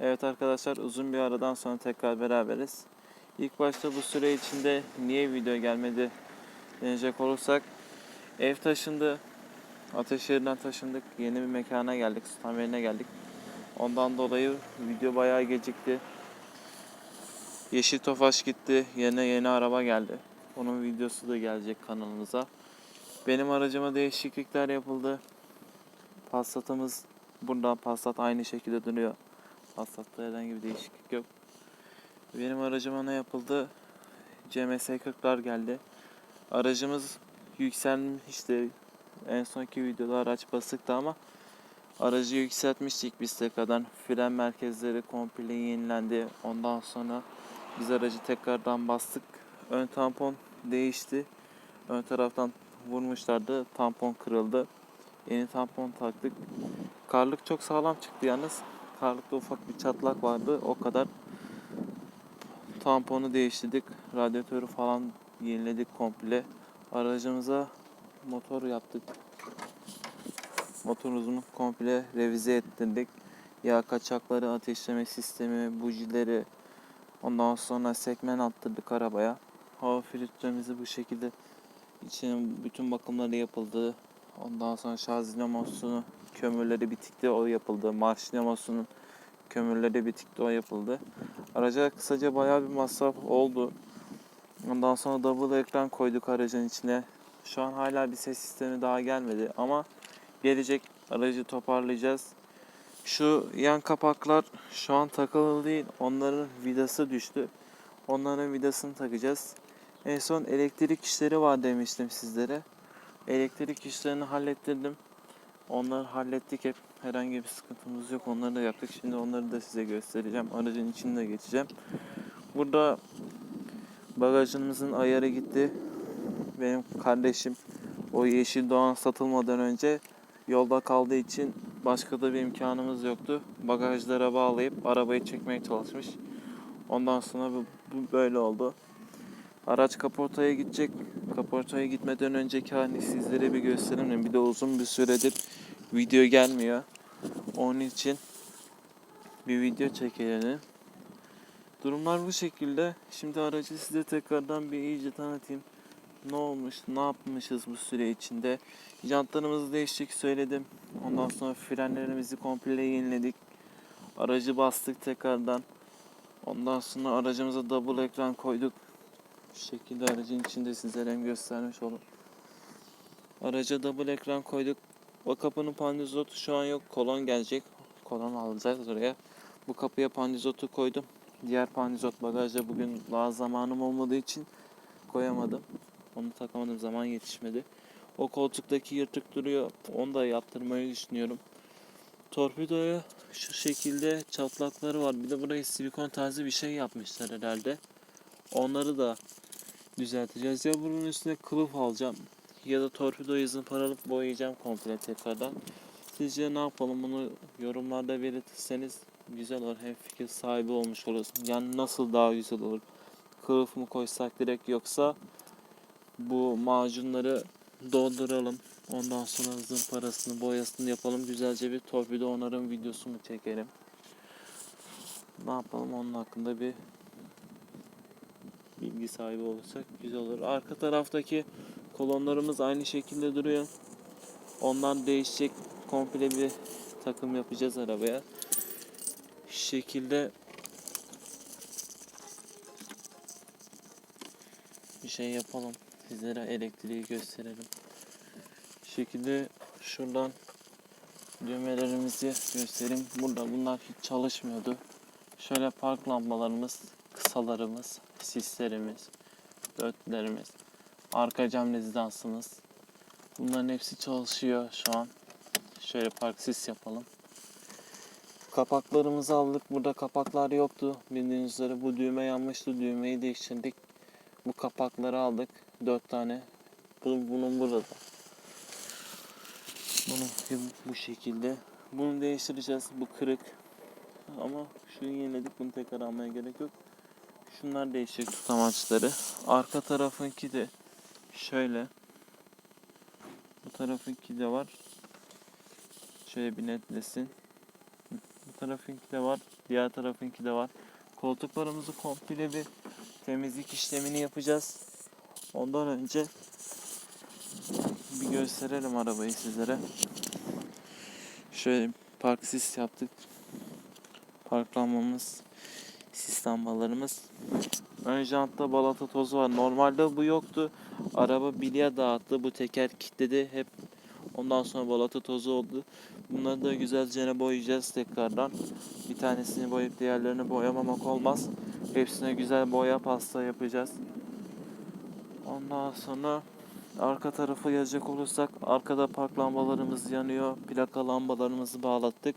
Evet arkadaşlar uzun bir aradan sonra tekrar beraberiz. İlk başta bu süre içinde niye video gelmedi deneyecek olursak ev taşındı. Ateşehir'den taşındık. Yeni bir mekana geldik. Sultan Beyliğine geldik. Ondan dolayı video bayağı gecikti. Yeşil Tofaş gitti. Yerine yeni araba geldi. Onun videosu da gelecek kanalımıza. Benim aracıma değişiklikler yapıldı. Passat'ımız burada. Passat aynı şekilde duruyor. Passat'ta herhangi bir değişiklik yok. Benim aracıma ne yapıldı? CMS 40'lar geldi. Aracımız yükselmişti. En sonki videoda araç basıktı ama aracı yükseltmiştik biz tekrardan. Fren merkezleri komple yenilendi. Ondan sonra biz aracı tekrardan bastık. Ön tampon değişti. Ön taraftan vurmuşlardı. Tampon kırıldı. Yeni tampon taktık. Karlık çok sağlam çıktı yalnız. Karlıkta ufak bir çatlak vardı. O kadar. Tamponu değiştirdik. Radyatörü falan yeniledik komple. Aracımıza motor yaptık. Motorumuzu komple revize ettirdik. Yağ kaçakları, ateşleme sistemi, bujileri, ondan sonra sekmen attırdık arabaya. Hava filtremizi bu şekilde içine bütün bakımları yapıldı. Ondan sonra şarj dinamosunun kömürleri bitikti o yapıldı. Marş dinamosunun kömürleri bitikti o yapıldı. Araca kısaca bayağı bir masraf oldu. Ondan sonra double ekran koyduk aracın içine. Şu an hala bir ses sistemi daha gelmedi ama gelecek aracı toparlayacağız. Şu yan kapaklar şu an takılı değil. Onların vidası düştü. Onların vidasını takacağız. En son elektrik işleri var demiştim sizlere. Elektrik işlerini hallettirdim. Onları hallettik hep. Herhangi bir sıkıntımız yok. Onları da yaptık. Şimdi onları da size göstereceğim. Aracın içini de geçeceğim. Burada bagajımızın ayarı gitti. Benim kardeşim o yeşil doğan satılmadan önce yolda kaldığı için başka da bir imkanımız yoktu. Bagajlara bağlayıp arabayı çekmeye çalışmış. Ondan sonra bu, bu böyle oldu. Araç kaportaya gidecek. Kaportaya gitmeden önceki halini sizlere bir göstereyim. Bir de uzun bir süredir video gelmiyor. Onun için bir video çekelim. Durumlar bu şekilde. Şimdi aracı size tekrardan bir iyice tanıtayım. Ne olmuş, ne yapmışız bu süre içinde. Jantlarımızı değiştik söyledim. Ondan sonra frenlerimizi komple yeniledik. Aracı bastık tekrardan. Ondan sonra aracımıza double ekran koyduk. Şu şekilde aracın içinde sizlere hem göstermiş olur. Araca double ekran koyduk. O kapının pandizotu şu an yok. Kolon gelecek. Kolon alacağız oraya. Bu kapıya pandizotu koydum. Diğer pandizot bagajda bugün daha zamanım olmadığı için koyamadım. Onu takamadım zaman yetişmedi. O koltuktaki yırtık duruyor. Onu da yaptırmayı düşünüyorum. Torpidoya şu şekilde çatlakları var. Bir de buraya silikon tarzı bir şey yapmışlar herhalde. Onları da düzelteceğiz. Ya bunun üstüne kılıf alacağım ya da torpidoyu zımparalıp boyayacağım komple tekrardan. Sizce ne yapalım bunu yorumlarda belirtirseniz güzel olur. Hem fikir sahibi olmuş oluruz. Yani nasıl daha güzel olur? Kılıf mı koysak direkt yoksa bu macunları dolduralım. Ondan sonra zımparasını boyasını yapalım. Güzelce bir torpido onarım videosu mu çekelim? Ne yapalım onun hakkında bir bilgi sahibi olursak güzel olur. Arka taraftaki kolonlarımız aynı şekilde duruyor. Ondan değişecek komple bir takım yapacağız arabaya. Şu şekilde bir şey yapalım. Sizlere elektriği gösterelim. Şu şekilde şuradan düğmelerimizi göstereyim. Burada bunlar hiç çalışmıyordu. Şöyle park lambalarımız, kısalarımız, sislerimiz, dörtlerimiz, arka cam rezidansımız. Bunların hepsi çalışıyor şu an. Şöyle park sis yapalım. Kapaklarımızı aldık. Burada kapaklar yoktu. Bildiğiniz üzere bu düğme yanmıştı. Düğmeyi değiştirdik. Bu kapakları aldık. Dört tane. Bunun, bunun burada. Bunun bu şekilde. Bunu değiştireceğiz. Bu kırık. Ama şunu yeniledik. Bunu tekrar almaya gerek yok. Şunlar değişecek tutamaçları. Arka tarafınki de şöyle. Bu tarafınki de var. Şöyle bir netlesin. Bu tarafınki de var. Diğer tarafınki de var. Koltuklarımızı komple bir temizlik işlemini yapacağız. Ondan önce bir gösterelim arabayı sizlere. Şöyle park sis yaptık. Parklanmamız, sis lambalarımız. Ön jantta balata tozu var. Normalde bu yoktu. Araba bilye dağıttı. Bu teker kilitledi. Hep ondan sonra balata tozu oldu. Bunları da güzelce boyayacağız tekrardan. Bir tanesini boyayıp diğerlerini boyamamak olmaz. Hepsine güzel boya pasta yapacağız. Ondan sonra arka tarafa gelecek olursak arkada park lambalarımız yanıyor. Plaka lambalarımızı bağlattık.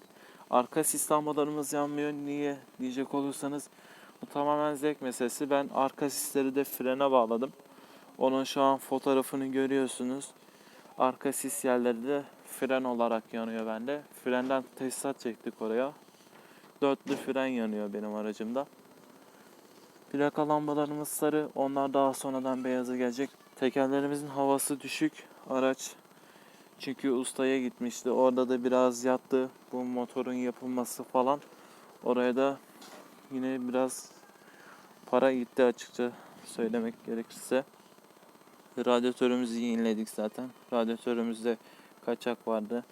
Arka sis lambalarımız yanmıyor. Niye diyecek olursanız bu tamamen zevk meselesi. Ben arka sisleri de frene bağladım. Onun şu an fotoğrafını görüyorsunuz. Arka sis yerleri de fren olarak yanıyor bende. Frenden tesisat çektik oraya. Dörtlü fren yanıyor benim aracımda. Plaka lambalarımız sarı. Onlar daha sonradan beyaza gelecek. Tekerlerimizin havası düşük. Araç çünkü ustaya gitmişti. Orada da biraz yattı. Bu motorun yapılması falan. Oraya da yine biraz para gitti açıkça söylemek gerekirse. Radyatörümüzü yeniledik zaten. Radyatörümüzde kaçak vardı.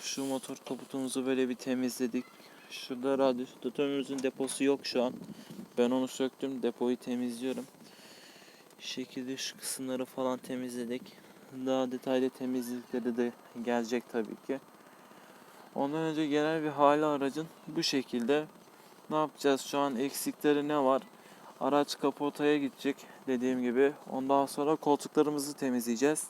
Şu motor kaputumuzu böyle bir temizledik. Şurada radyatörümüzün deposu yok şu an. Ben onu söktüm. Depoyu temizliyorum. Şekilde şu kısımları falan temizledik. Daha detaylı temizlikleri de gelecek tabii ki. Ondan önce genel bir hali aracın bu şekilde. Ne yapacağız? Şu an eksikleri ne var? Araç kapotaya gidecek dediğim gibi. Ondan sonra koltuklarımızı temizleyeceğiz.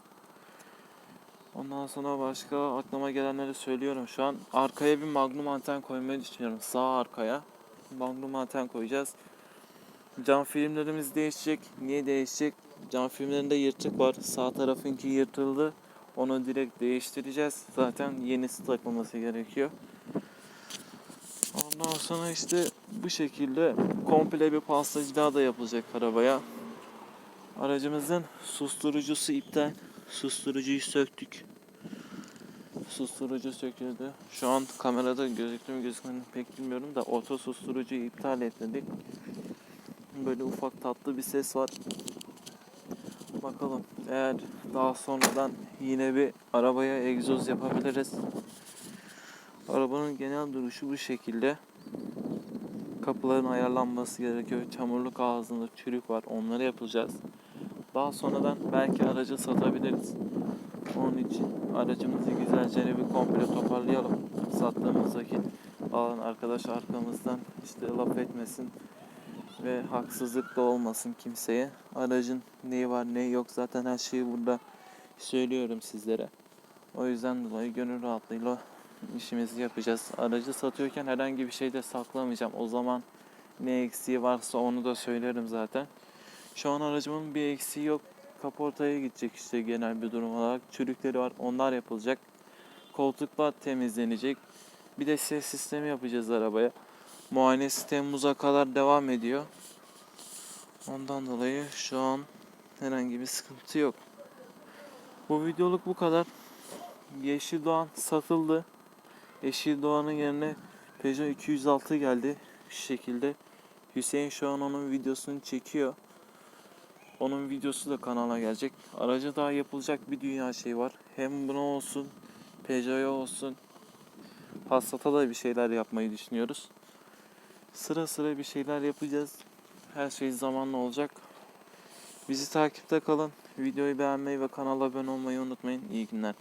Ondan sonra başka aklıma gelenleri söylüyorum şu an. Arkaya bir magnum anten koymayı düşünüyorum. Sağ arkaya magnum anten koyacağız. Cam filmlerimiz değişecek. Niye değişecek? Cam filmlerinde yırtık var. Sağ tarafınki yırtıldı. Onu direkt değiştireceğiz. Zaten yenisi takılması gerekiyor. Ondan sonra işte bu şekilde komple bir pastacı daha da yapılacak arabaya. Aracımızın susturucusu iptal. Susturucuyu söktük. Susturucu söküldü. Şu an kamerada gözüktü mü gözükmedi pek bilmiyorum da oto susturucuyu iptal ettirdik. Böyle ufak tatlı bir ses var. Bakalım eğer daha sonradan yine bir arabaya egzoz yapabiliriz. Arabanın genel duruşu bu şekilde. Kapıların ayarlanması gerekiyor. Çamurluk ağzında çürük var. Onları yapacağız. Daha sonradan belki aracı satabiliriz. Onun için aracımızı güzelce bir komple toparlayalım. Sattığımız vakit alan arkadaş arkamızdan işte laf etmesin ve haksızlık da olmasın kimseye. Aracın neyi var neyi yok zaten her şeyi burada söylüyorum sizlere. O yüzden dolayı gönül rahatlığıyla işimizi yapacağız. Aracı satıyorken herhangi bir şey de saklamayacağım. O zaman ne eksiği varsa onu da söylerim zaten. Şu an aracımın bir eksiği yok. Kaportaya gidecek işte genel bir durum olarak. Çürükleri var. Onlar yapılacak. Koltuklar temizlenecek. Bir de ses sistemi yapacağız arabaya. Muayenesi Temmuz'a kadar devam ediyor. Ondan dolayı şu an herhangi bir sıkıntı yok. Bu videoluk bu kadar. Yeşil Doğan satıldı. Yeşil Doğan'ın yerine Peugeot 206 geldi. Şu şekilde. Hüseyin şu an onun videosunu çekiyor. Onun videosu da kanala gelecek. Araca daha yapılacak bir dünya şey var. Hem buna olsun, Peugeot'a olsun, Passat'a da bir şeyler yapmayı düşünüyoruz. Sıra sıra bir şeyler yapacağız. Her şey zamanla olacak. Bizi takipte kalın. Videoyu beğenmeyi ve kanala abone olmayı unutmayın. İyi günler.